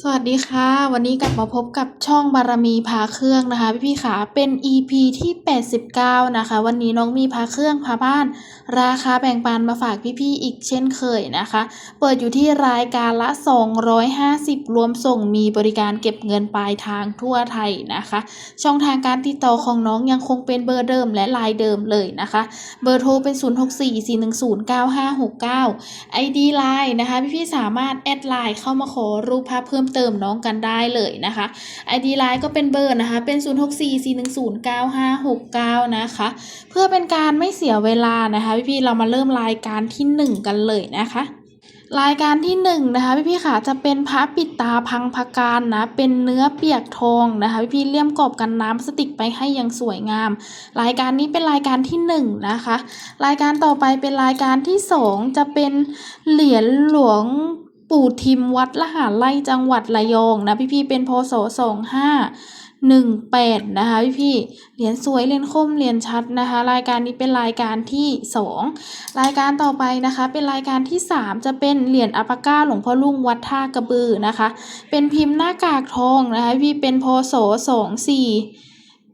สวัสดีค่ะ วันนี้กลับมาพบกับช่องบารมีพาเครื่องนะคะ พี่ๆขาเป็น EP ที่ 89 นะคะ วันนี้น้องมีพาเครื่องพาบ้าน ราคาแบ่งปันมาฝากพี่ๆอีกเช่นเคยนะคะ เปิดอยู่ที่รายการละ 250 รวมส่งมีบริการเก็บเงินปลายทางทั่วไทยนะคะ ช่องทางการติดต่อของน้องยังคงเป็นเบอร์เดิมและลายเดิมเลยนะคะ เบอร์โทรเป็น 0644109569 ID Line นะคะพี่ๆสามารถแอดไลน์เข้ามาขอรูปภาพเพิ่มเติมน้องกันได้เลยนะคะ ID Line ก็เป็นเบอร์นะคะ เป็น 0644109569 นะคะ เพื่อเป็นการไม่เสียเวลานะคะพี่ๆเรามาเริ่มรายการที่หนึ่งกันเลยนะคะรายการที่หนึ่งนะคะพี่พี่ๆค่ะจะเป็นพระปิดตาพังพการนะเป็นเนื้อเปียกทองนะคะพี่พี่ๆเลี่ยมกรอบกันน้ำพลาสติกไปให้อย่างสวยงาม รายการนี้เป็นรายการที่หนึ่งนะคะรายการต่อไปเป็นรายการที่สองจะเป็นเหรียญหลวง ปู่ทิมวัดละหาไร่จังหวัดระยองนะพี่พี่เป็นพศสองห้าหนึ่งแปดนะคะพี่พี่เหรียญสวยเหรียญคมเหรียญชัดนะคะ รายการนี้เป็นรายการที่สองรายการต่อไปนะคะ เป็นรายการที่3จะเป็นเหรียญอัปปาก้าหลวงพ่อลุงวัดท่ากระบือนะคะ เป็นพิมพ์หน้ากากทองนะคะพี่เป็นพศสองสี่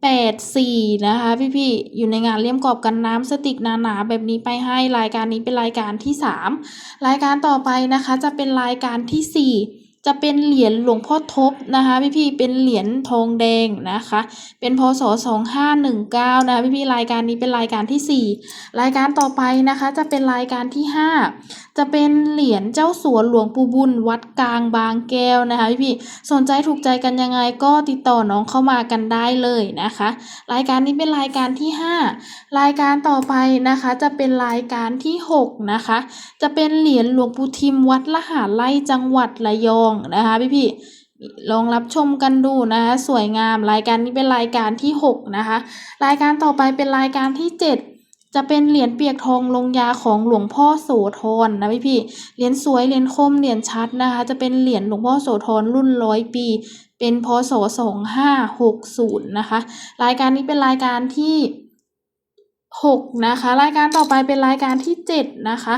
แปดสี่นะคะพี่พี่ๆอยู่ในงานเลี่ยมกรอบกันน้ำสติกหนาๆแบบนี้ไปให้รายการนี้เป็นรายการที่ 3 รายการต่อไปนะคะจะเป็นรายการที่ 4 จะเป็นเหรียญหลวงพ่อทบนะคะพี่พี่เป็นเหรียญทองแดงนะคะ เป็นพศ2519นะคะพี่พี่รายการนี้เป็นรายการที่ 4 รายการต่อไปนะคะจะเป็นรายการที่ 5 จะเป็นเหรียญเจ้าสัวหลวงปู่บุญวัดกลางบางแก้วนะคะพี่พี่สนใจถูกใจกันยังไงก็ติดต่อน้องเข้ามากันได้เลยนะคะ รายการนี้เป็นรายการที่ 5 รายการต่อไปนะคะจะเป็นรายการที่ 6 นะคะ จะเป็นเหรียญหลวงปู่ทิมวัดละหารไร่จังหวัดระยองนะคะพี่พี่ลองรับชมกันดูนะคะสวยงามรายการนี้เป็นรายการที่ 6 นะคะ รายการต่อไปเป็นรายการที่ 7 จะเป็นเหรียญเปียกทองลงยาของหลวงพ่อโสธรนะพี่พี่เหรียญสวยเหรียญคมเหรียญชัดนะคะ จะเป็นเหรียญหลวงพ่อโสธรรุ่นร้อยปี เป็นพศ2560นะคะ รายการนี้เป็นรายการที่หกนะคะ รายการต่อไปเป็นรายการที่เจ็ดนะคะ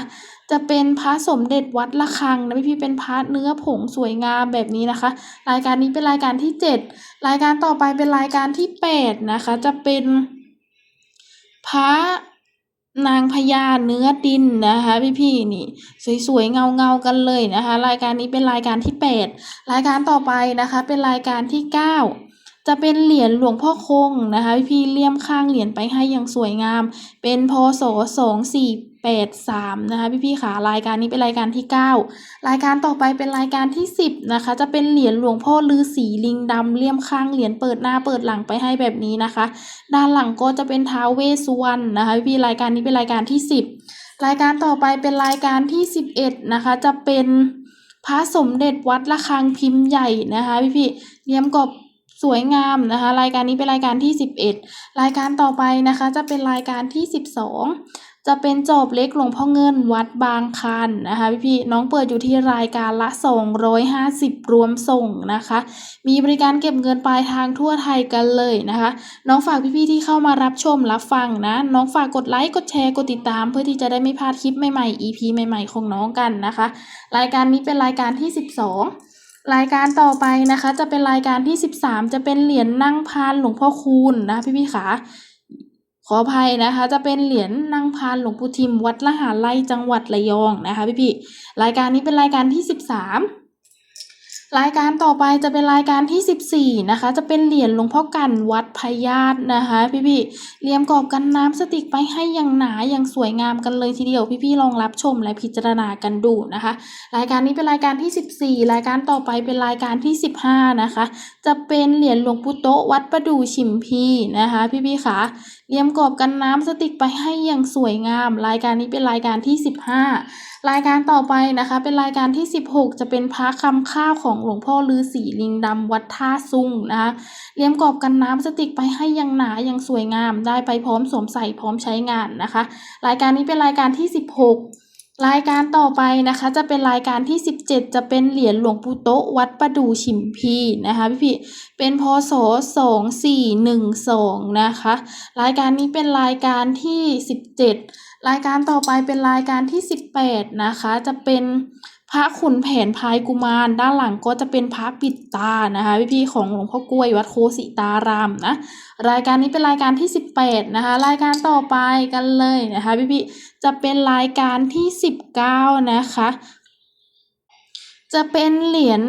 จะเป็นพระสมเด็จวัดระฆังนะพี่พี่เป็นพระเนื้อผงสวยงามแบบนี้นะคะ รายการนี้เป็นรายการที่เจ็ดรายการต่อไปเป็นรายการที่แปดนะคะ จะเป็นพระนางพญาเนื้อดินนะคะพี่พี่นี่สวยๆเงาเงาๆกันเลยนะคะ รายการนี้เป็นรายการที่แปดรายการต่อไปนะคะ เป็นรายการที่เก้าจะเป็นเหรียญหลวงพ่อคงนะคะพี่พี่เลี่ยมข้างเหรียญไปให้อย่างสวยงาม เป็นพศสองสี่ แปดสามนะคะพี่พี่ๆขารายการนี้เป็นรายการที่เก้ารายการต่อไปเป็นรายการที่สิบนะคะจะเป็นเหรียญหลวงพ่อฤาษีลิงดำเลี่ยมข้างเหรียญเปิดหน้าเปิดหลังไปให้แบบนี้นะคะ ด้านหลังก็จะเป็นท้าวเวสุวรรณนะคะพี่พี่ๆรายการนี้เป็นรายการที่สิบรายการต่อไปเป็นรายการที่สิบเอ็ดนะคะจะเป็นพระสมเด็จวัดระฆังพิมพ์ใหญ่นะคะพี่พี่ๆเลี่ยมกรบสวยงามนะคะ รายการนี้เป็นรายการที่สิบเอ็ดรายการต่อไปนะคะ จะเป็นรายการที่สิบสอง จะเป็นจอบเล็กหลวงพ่อเงินวัดบางคันนะคะพี่พี่น้องเปิดอยู่ที่รายการละ 250 รวมส่งนะคะ มีบริการเก็บเงินปลายทางทั่วไทยกันเลยนะคะ น้องฝากพี่ๆที่เข้ามารับชมรับฟังนะ น้องฝากกดไลค์กดแชร์กดติดตาม เพื่อที่จะได้ไม่พลาดคลิปใหม่ๆ EP ใหม่ๆ ของน้องกันนะคะ รายการนี้เป็นรายการที่ 12รายการต่อไปนะคะจะเป็นรายการที่ 13 จะเป็นเหรียญนั่งพานหลวงพ่อคูณนะพี่ๆขา ขออภัยนะคะ จะเป็นเหรียญนั่งพานหลวงปู่ทิมวัดละหารไร่จังหวัดระยองนะคะพี่พี่รายการนี้เป็นรายการที่สิบสามรายการต่อไปจะเป็นรายการที่สิบสี่นะคะ จะเป็นเหรียญหลวงพ่อกันวัดพญาตนะคะ พี่พี่เรียมกรอบกันน้ำสติกไปให้อย่างหนาอย่างสวยงามกันเลยทีเดียว พี่พี่ลองรับชมและพิจารณากันดูนะคะ รายการนี้เป็นรายการที่สิบสี่รายการต่อไปเป็นรายการที่สิบห้านะคะ จะเป็นเหรียญหลวงปู่โตวัดประดู่ฉิมพีนะคะ พี่พี่ๆขาเรียมกรอบกันน้ำสติกไปให้อย่างสวยงาม รายการนี้เป็นรายการที่ 15 รายการต่อไปนะคะ เป็นรายการที่ 16 จะเป็นพระคำข้าวของหลวงพ่อฤาษีลิงดำวัดท่าซุงนะคะเรียมกรอบกันน้ำสติกไปให้อย่างหนาอย่างสวยงาม ได้ไปพร้อมสวมใส่พร้อมใช้งานนะคะ รายการนี้เป็นรายการที่ 16 รายการต่อไปนะคะจะเป็นรายการที่ 17 จะเป็นเหรียญหลวงปู่โตะวัดประดูฉิมพีนะคะพี่พี่เป็นพศ2412นะคะ รายการนี้เป็นรายการที่ 17 รายการต่อไปเป็นรายการที่ 18นะคะจะเป็น พระขุนแผนพายกุมาร ด้านหลังก็จะเป็นพระปิดตานะคะพี่ๆของหลวงพ่อกล้วยวัดโคสิตารามนะรายการนี้เป็นรายการที่ 18นะคะรายการต่อไปกันเลยนะคะพี่ๆจะเป็นรายการที่ 19 นะคะ จะเป็นเหรียญ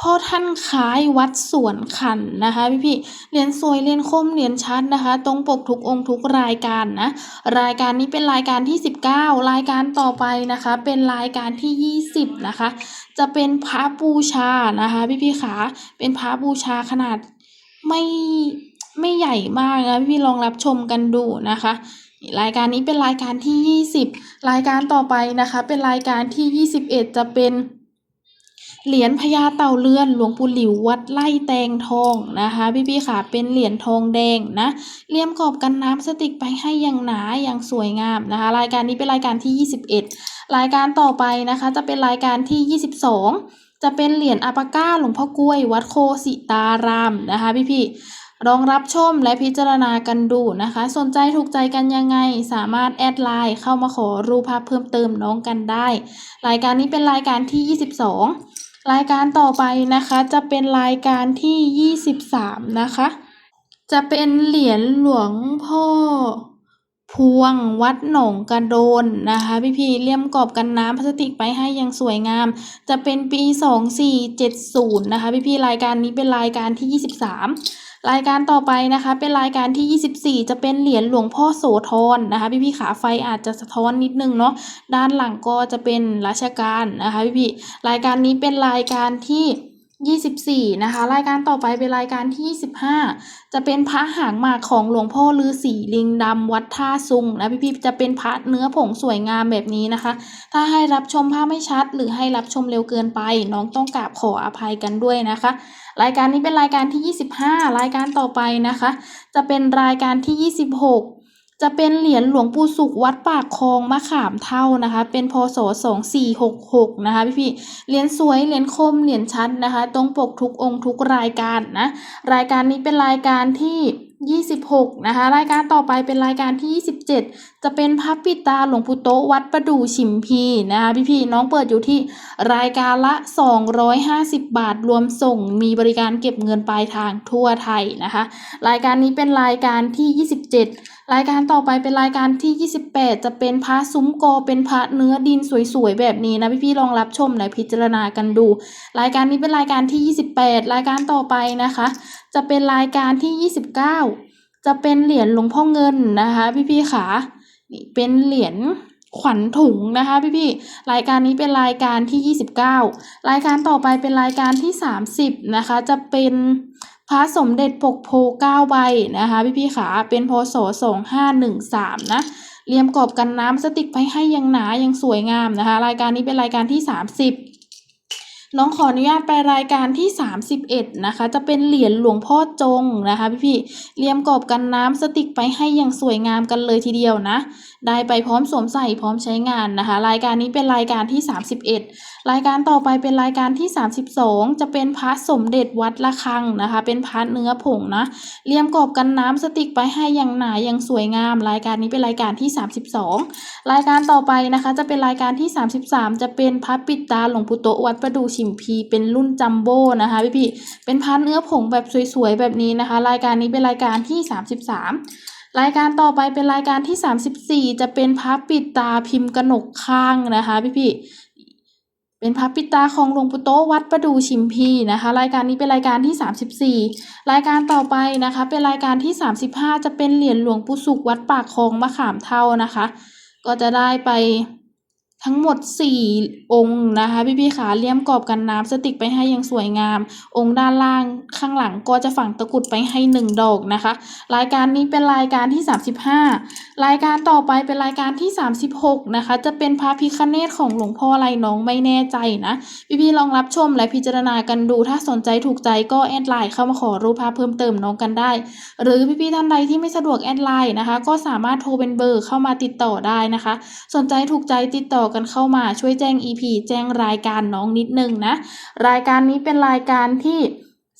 พ่อท่านคล้ายวัดสวนขันนะคะพี่ๆเหรียญสวยเหรียญคมเหรียญชัดนะคะ ตรงปกทุกองค์ทุกรายการนะรายการนี้เป็นรายการที่ 19 รายการต่อไปนะคะ เป็นรายการที่ 20 นะคะ จะเป็นพระบูชานะคะพี่ๆขาเป็นพระบูชาขนาดไม่ไม่ใหญ่มากนะพี่ๆลองรับชมกันดูนะคะ รายการนี้เป็นรายการที่ 20 รายการต่อไปนะคะ เป็นรายการที่ 21 จะเป็น เหรียญพญาเต่าเรือนหลวงปู่หลิววัดไล่แตงทองนะคะพี่ๆค่ะเป็นเหรียญทองแดงนะเลี่ยมกรอบกันน้ำสติกไปให้อย่างหนาอย่างสวยงามนะคะ รายการนี้เป็นรายการที่ 21 รายการต่อไปนะคะจะเป็นรายการที่ 22 จะเป็นเหรียญอาปาก้าหลวงพ่อกล้วย วัดโคสิตารามนะคะพี่ๆลองรับชมและพิจารณากันดูนะคะ สนใจถูกใจกันยังไง สามารถแอดไลน์เข้ามาขอรูปภาพเพิ่มเติมน้องกันได้ รายการนี้เป็นรายการที่ 22 รายการต่อไปนะคะจะเป็นรายการที่ 23 นะคะ จะเป็นเหรียญหลวงพ่อพวงวัดหนองกระโดนนะคะพี่พีเลี่ยมกรอบกันน้ำพลาสติกไปให้อยังสวยงาม จะเป็นปี 2470 นะคะพี่พีรายการนี้เป็นรายการที่ 23 รายการต่อไปนะคะ เป็นรายการที่ 24 จะเป็นเหรียญหลวงพ่อโสธรนะคะ พี่พี่ขาไฟอาจจะสะท้อนนิดนึงเนาะด้านหลังก็จะเป็นราชการนะคะพี่พี่รายการนี้เป็นรายการที่ 24 นะคะ รายการต่อไปเป็นรายการที่ 25 จะเป็นพระหางหมากของหลวงพ่อฤาษีลิงดำวัดท่าซุงนะพี่พี่จะเป็นพระเนื้อผงสวยงามแบบนี้นะคะ ถ้าให้รับชมภาพไม่ชัด หรือให้รับชมเร็วเกินไป น้องต้องกราบขออภัยกันด้วยนะคะ รายการนี้เป็นรายการที่ 25 รายการต่อไปนะคะ จะเป็นรายการที่ 26 จะเป็นเหรียญหลวงปู่สุขวัดปากคลองมะขามเท่านะคะ เป็นพศ2466นะคะพี่พี่เหรียญสวยเหรียญคมเหรียญชัดนะคะ ตรงปกทุกองค์ทุกรายการนะ รายการนี้เป็นรายการที่26นะคะรายการต่อไปเป็นรายการที่ 27 จะเป็นพระปิดตาหลวงปู่โตวัดประดู่ฉิมพีนะคะพี่พี่น้องเปิดอยู่ที่รายการละ 250 บาทรวมส่งมีบริการเก็บเงินปลายทางทั่วไทยนะคะ รายการนี้เป็นรายการที่ 27 รายการต่อไปเป็นรายการที่ 28 จะเป็นพระซุ้มโกเป็นพระเนื้อดินสวยๆแบบนี้นะพี่ๆลองรับชมและพิจารณากันดู รายการนี้เป็นรายการที่ 28 รายการต่อไปนะคะ จะเป็นรายการที่ 29 จะเป็นเหรียญหลวงพ่อเงินนะคะพี่ๆขานี่เป็นเหรียญขวัญถุงนะคะพี่ๆรายการนี้เป็นรายการที่ 29 รายการต่อไปเป็นรายการที่ 30นะคะจะเป็น พระสมเด็จปกโพเก้าใบนะคะ พี่ๆขาเป็นพศ2513นะเรียมกรอบกันน้ำสติกไปให้ยังหนายังสวยงามนะคะ รายการนี้เป็นรายการที่สามสิบ น้องขออนุญาตไปรายการที่ 31 นะคะ จะเป็นเหรียญหลวงพ่อจงนะคะพี่ๆเรียมกรอบกันน้ำสติกไปให้อย่างสวยงามกันเลยทีเดียวนะ ได้ไปพร้อมสวมใส่พร้อมใช้งานนะคะ รายการนี้เป็นรายการที่ 31 รายการต่อไปเป็นรายการที่ 32 จะเป็นพระสมเด็จวัดละคังนะคะ เป็นพระเนื้อผงนะเรียมกรอบกันน้ำสติกไปให้อย่างหนาอย่างสวยงาม รายการนี้เป็นรายการที่ 32 รายการต่อไปนะคะ จะเป็นรายการที่ 33 จะเป็นพระปิดตาหลวงปู่โตวัดประดูชิมพีเป็นรุ่นจัมโบ้นะคะพี่พี่เป็นพระเนื้อผงแบบสวยๆแบบนี้นะคะ รายการนี้เป็นรายการที่ 33 รายการต่อไปเป็นรายการที่ 34 จะเป็นพระปิดตาพิมพ์กนกข้างนะคะพี่พี่เป็นพระปิดตาของหลวงปู่โตวัดประดูชิมพีนะคะ รายการนี้เป็นรายการที่ 34 รายการต่อไปนะคะ เป็นรายการที่ 35 จะเป็นเหรียญหลวงปู่สุขวัดปากคลองมะขามเท่านะคะ ก็จะได้ไป ทั้งหมด 4 องค์นะคะ พี่ๆขาเลี่ยมกรอบกันน้ำสติกไปให้อยังสวยงาม องค์ด้านล่างข้างหลังก็จะฝังตะกุดไปให้ 1 ดอกนะคะ รายการนี้เป็นรายการที่ 35 รายการต่อไปเป็นรายการที่ 36 นะคะ จะเป็นพระพิคเนตของหลวงพ่ออะไรน้องไม่แน่ใจนะพี่ๆลองรับชมและพิจารณากันดู ถ้าสนใจถูกใจก็แอดไลน์เข้ามาขอรูปภาพเพิ่มเติมน้องกันได้ หรือพี่ๆท่านใดที่ไม่สะดวกแอดไลน์นะคะ ก็สามารถโทรเป็นเบอร์เข้ามาติดต่อได้นะคะ สนใจถูกใจติดต่อกันเข้ามาช่วยแจ้ง EP แจ้งรายการน้องนิดนึงนะ รายการนี้เป็นรายการที่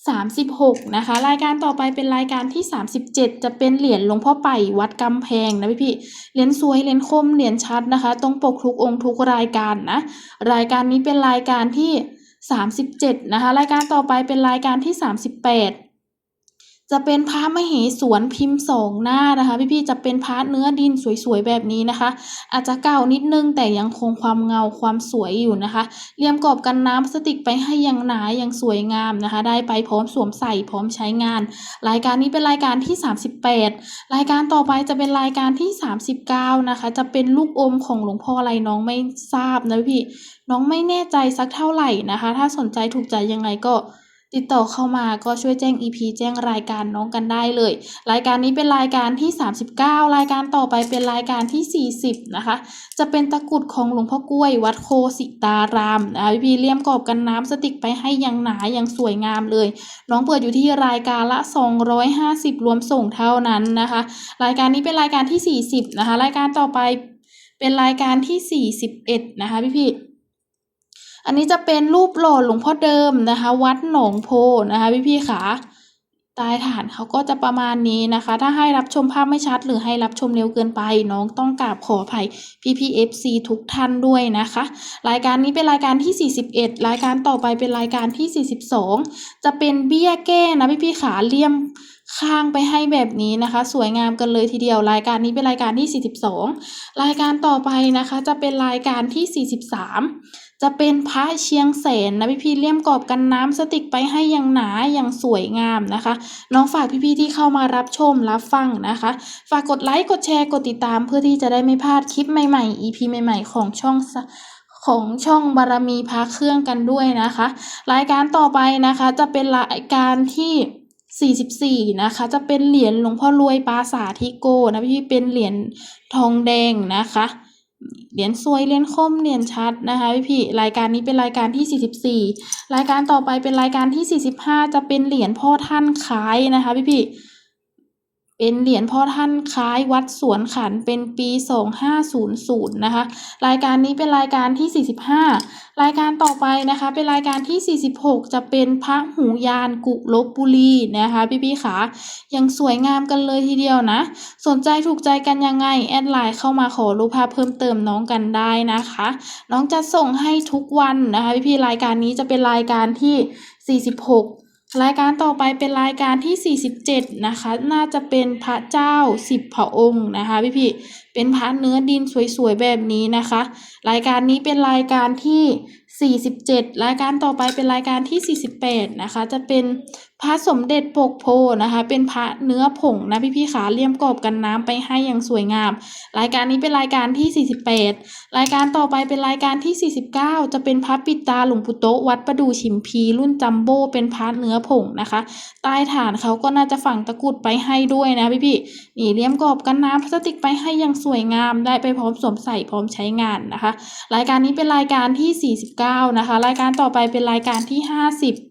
36 นะคะ รายการต่อไปเป็นรายการที่ 37 จะเป็นเหรียญหลวงพ่อไป่วัดกำแพงนะพี่พี่ๆเหรียญสวยเหรียญคมเหรียญชัดนะคะ ตรงปกทุกองค์ทุกรายการนะ รายการนี้เป็นรายการที่ 37 นะคะ รายการต่อไปเป็นรายการที่ 38 จะเป็นพระมเหสวนพิมพ์สองหน้านะคะ พี่ๆจะเป็นพระเนื้อดินสวยๆแบบนี้นะคะ อาจจะเก่านิดนึงแต่ยังคงความเงาความสวยอยู่นะคะเลี่ยมกรอบกันน้ำพลาสติกไปให้ยังหนาย่างสวยงามนะคะ ได้ไปพร้อมสวมใส่พร้อมใช้งาน รายการนี้เป็นรายการที่ 38 รายการต่อไปจะเป็นรายการที่ 39 นะคะ จะเป็นลูกอมของหลวงพ่ออะไรน้องไม่ทราบนะพี่น้องไม่แน่ใจสักเท่าไหร่นะคะ ถ้าสนใจถูกใจยังไงก็ ติดต่อเข้ามาก็ช่วยแจ้ง EP แจ้งรายการน้องกันได้เลย รายการนี้เป็นรายการที่ 39 รายการต่อไปเป็นรายการที่ 40 นะคะ จะเป็นตะกรุดของหลวงพ่อกล้วย วัดโคสิตารามนะพี่เลี่ยมกรอบกันน้ำสติกไปให้อยังหนาอย่างสวยงามเลย น้องเปิดอยู่ที่รายการละ 250 รวมส่งเท่านั้นนะคะ รายการนี้เป็นรายการที่ 40 นะคะ รายการต่อไปเป็นรายการที่ 41 นะคะพี่ๆ อันนี้จะเป็นรูปหล่อหลวงพ่อเดิมนะคะ วัดหนองโพนะคะ พี่พี่ๆขาตายฐานเขาก็จะประมาณนี้นะคะ ถ้าให้รับชมภาพไม่ชัด หรือให้รับชมเร็วเกินไป น้องต้องกราบขออภัยพี่พี่ FC ทุกท่านด้วยนะคะ รายการนี้เป็นรายการที่ 41 รายการต่อไปเป็นรายการที่ 42 จะเป็นเบี้ยแก้นะพี่พี่ๆขาเลี่ยมข้างไปให้แบบนี้นะคะ สวยงามกันเลยทีเดียว รายการนี้เป็นรายการที่ 42 รายการต่อไปนะคะ จะเป็นรายการที่ 43 จะเป็นพระเชียงแสนนะพี่พี่ๆเลี่ยมกรอบกันน้ำสติกไปให้อย่างหนาอย่างสวยงามนะคะ น้องฝากพี่ๆที่เข้ามารับชมรับฟังนะคะ ฝากกดไลค์กดแชร์กดติดตามเพื่อที่จะได้ไม่พลาดคลิปใหม่ๆ EP ใหม่ ๆ ของช่องของช่องบารมีพระเครื่องกันด้วยนะคะ รายการต่อไปนะคะจะเป็นรายการที่ 44 นะคะ จะเป็นเหรียญหลวงพ่อรวยปาสาทิโกนะพี่ๆเป็นเหรียญทองแดงนะคะ เหรียญสวยเหรียญคมเหรียญชัดนะคะพี่พี่รายการนี้เป็นรายการที่ 44 รายการต่อไปเป็นรายการที่ 45 จะเป็นเหรียญพ่อท่านขายนะคะพี่พี่ เป็นเหรียญพ่อท่านคล้ายวัดสวนขันเป็นปี 2500 นะคะ รายการนี้เป็นรายการที่ 45 รายการต่อไปนะคะ เป็นรายการที่ 46 จะเป็นพระหูยานกุลบบุรีนะคะพี่ๆขายังสวยงามกันเลยทีเดียวนะ สนใจถูกใจกันยังไง แอดไลน์เข้ามาขอรูปภาพเพิ่มเติมน้องกันได้นะคะ น้องจะส่งให้ทุกวันนะคะพี่ๆรายการนี้จะเป็นรายการที่ 46 รายการต่อไปเป็นรายการที่ 47 นะคะ น่าจะเป็นพระเจ้าสิบพระองค์นะคะพี่พี่เป็นพระเนื้อดินสวยๆแบบนี้นะคะ รายการนี้เป็นรายการที่ 47 รายการต่อไปเป็นรายการที่ 48 นะคะ จะเป็น พระสมเด็จปกโพนะคะ เป็นพระเนื้อผงนะพี่ๆขาเลี่ยมกรอบกันน้ำไปให้อย่างสวยงาม รายการนี้เป็นรายการที่ 48 รายการต่อไปเป็นรายการที่ 49 จะเป็นพระปิดตาหลวงปู่โตวัดประดู่ฉิมพี รุ่นจัมโบ้เป็นพระเนื้อผงนะคะใต้ฐานเขาก็น่าจะฝังตะกรุดไปให้ด้วยนะพี่ๆนี่เลี่ยมกรอบกันน้ำพลาสติกไปให้อย่างสวยงามได้ไปพร้อมสวมใส่พร้อมใช้งานนะคะ รายการนี้เป็นรายการที่ 49 นะคะ รายการต่อไปเป็นรายการที่ 50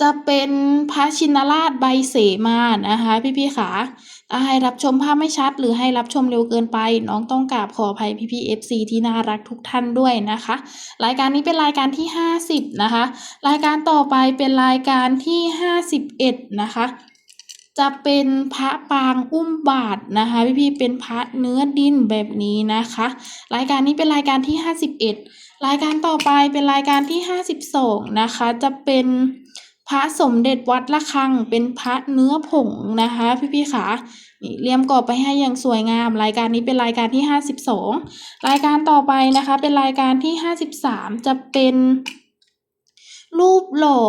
จะเป็นพระชินราชใบเสมานะคะพี่ๆขาถ้าให้รับชมภาพไม่ชัด หรือให้รับชมเร็วเกินไป น้องต้องกราบขออภัยพี่ๆ FC ที่น่ารักทุกท่านด้วยนะคะ รายการนี้เป็นรายการที่ 50 นะคะ รายการต่อไปเป็นรายการที่ 51 นะคะจะเป็นพระปางอุ้มบาทนะคะพี่ๆเป็นพระเนื้อดินแบบนี้นะคะ รายการนี้เป็นรายการที่ 51 รายการต่อไปเป็นรายการที่ 52 นะคะ จะเป็น ระสมเด็จวัดละคังเป็นพระเนื้อผงนะคะ พี่ๆขานี่เลี่ยมกรอบไปให้อย่างสวยงาม รายการนี้เป็นรายการที่ 52 รายการต่อไปนะคะ เป็นรายการที่ 53 จะเป็นรูปหล่อ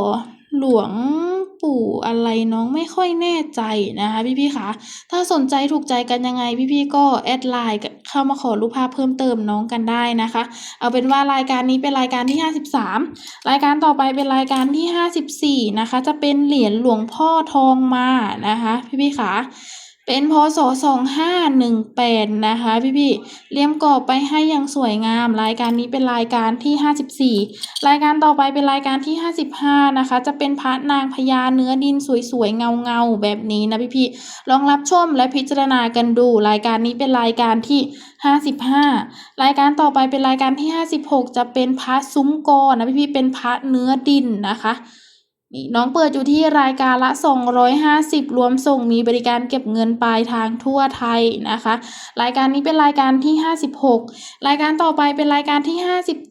หลวงปู่อะไรน้องไม่ค่อยแน่ใจนะคะพี่ๆคะถ้าสนใจถูกใจกันยังไงพี่ๆก็แอดไลน์เข้ามาขอรูปภาพเพิ่มเติมน้องกันได้นะคะ เอาเป็นว่ารายการนี้เป็นรายการที่ 53 รายการต่อไปเป็นรายการที่ 54 นะคะ จะเป็นเหรียญหลวงพ่อทองมานะคะพี่พี่ๆคะ เป็นพศ2518 นะคะ พี่พี่เลี่ยมกรอบไปให้อย่างสวยงาม รายการนี้เป็นรายการที่ 54 รายการต่อไปเป็นรายการที่ 55 นะคะ จะเป็นพระนางพญาเนื้อดินสวยๆเงาๆแบบนี้นะพี่ๆลองรับชมและพิจารณากันดู รายการนี้เป็นรายการที่ 55 รายการต่อไปเป็นรายการที่ 56 จะเป็นพระซุ้มกอนะพี่ๆเป็นพระเนื้อดินนะคะ นี่น้องเปิดอยู่ที่รายการละ 250 รวมส่งมีบริการเก็บเงินปลายทางทั่วไทยนะคะ รายการนี้เป็นรายการที่ 56 รายการต่อไปเป็นรายการที่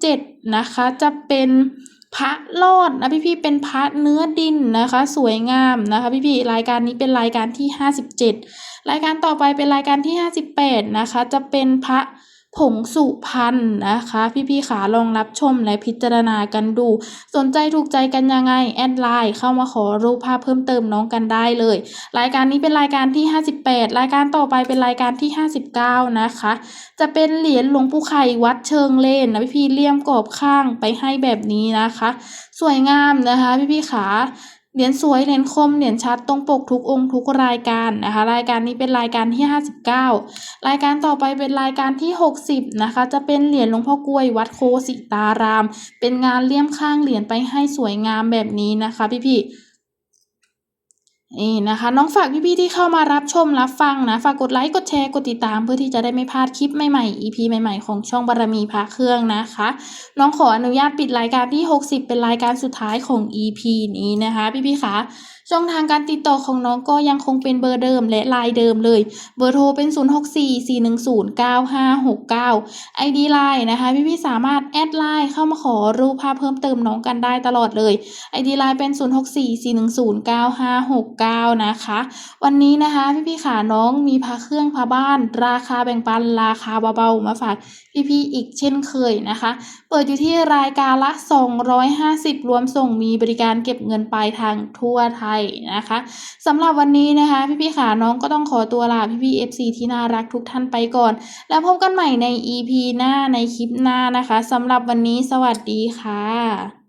57 นะคะ จะเป็นพระรอดนะพี่ๆเป็นพระเนื้อดินนะคะ สวยงามนะคะพี่ๆรายการนี้เป็นรายการที่ 57 รายการต่อไปเป็นรายการที่ 58 นะคะ จะเป็นพระ ผงสุพรรณนะคะ พี่ๆขาลองรับชมและพิจารณากันดู สนใจถูกใจกันยังไง แอดไลน์เข้ามาขอรูปภาพเพิ่มเติมน้องกันได้เลย รายการนี้เป็นรายการที่ 58 รายการต่อไปเป็นรายการที่ 59 นะคะ จะเป็นเหรียญหลวงปู่ไข่วัดเชิงเลนนะพี่ๆเลี่ยมกรอบข้างไปให้แบบนี้นะคะ สวยงามนะคะ พี่ๆขา เหรียญสวย เหรียญคม เหรียญชัดตรงปกทุกองค์ทุกรายการนะคะ รายการนี้เป็นรายการที่ 59 รายการต่อไปเป็นรายการที่ 60 นะคะ จะเป็นเหรียญหลวงพ่อกล้วยวัดโคสิตาราม เป็นงานเลี่ยมข้างเหรียญไปให้สวยงามแบบนี้นะคะพี่พี่ๆ นี่นะคะ น้องฝากพี่ๆที่เข้ามารับชมรับฟังนะ ฝากกดไลค์กดแชร์กดติดตามเพื่อที่จะได้ไม่พลาดคลิปใหม่ๆ EP ใหม่ๆของช่องบารมีพระเครื่องนะคะ น้องขออนุญาตปิดรายการที่ 60 เป็นรายการสุดท้ายของ EP นี้นะคะ พี่ๆคะ ช่องทางการติดต่อของน้องก็ยังคงเป็นเบอร์เดิมและไลน์เดิมเลย เบอร์โทรเป็น 0644109569 ID ไลน์นะคะ พี่ๆสามารถแอดไลน์เข้ามาขอรูปภาพเพิ่มเติมน้องกันได้ตลอดเลย ID ไลน์เป็น 0644109569 นะคะ วันนี้นะคะ พี่ๆขาน้องมีพาเครื่องพาบ้าน ราคาแบ่งปันราคาเบาๆมาฝาก พี่ๆอีกเช่นเคยนะคะ เปิดอยู่ที่รายการละ 250 รวมส่งมีบริการเก็บเงินปลายทางทั่วไทยนะคะสำหรับวันนี้นะคะ พี่ๆขาน้องก็ต้องขอตัวลาพี่ๆ FC ที่น่ารักทุกท่านไปก่อน แล้วพบกันใหม่ใน EP หน้าในคลิปหน้านะคะสำหรับวันนี้สวัสดีค่ะ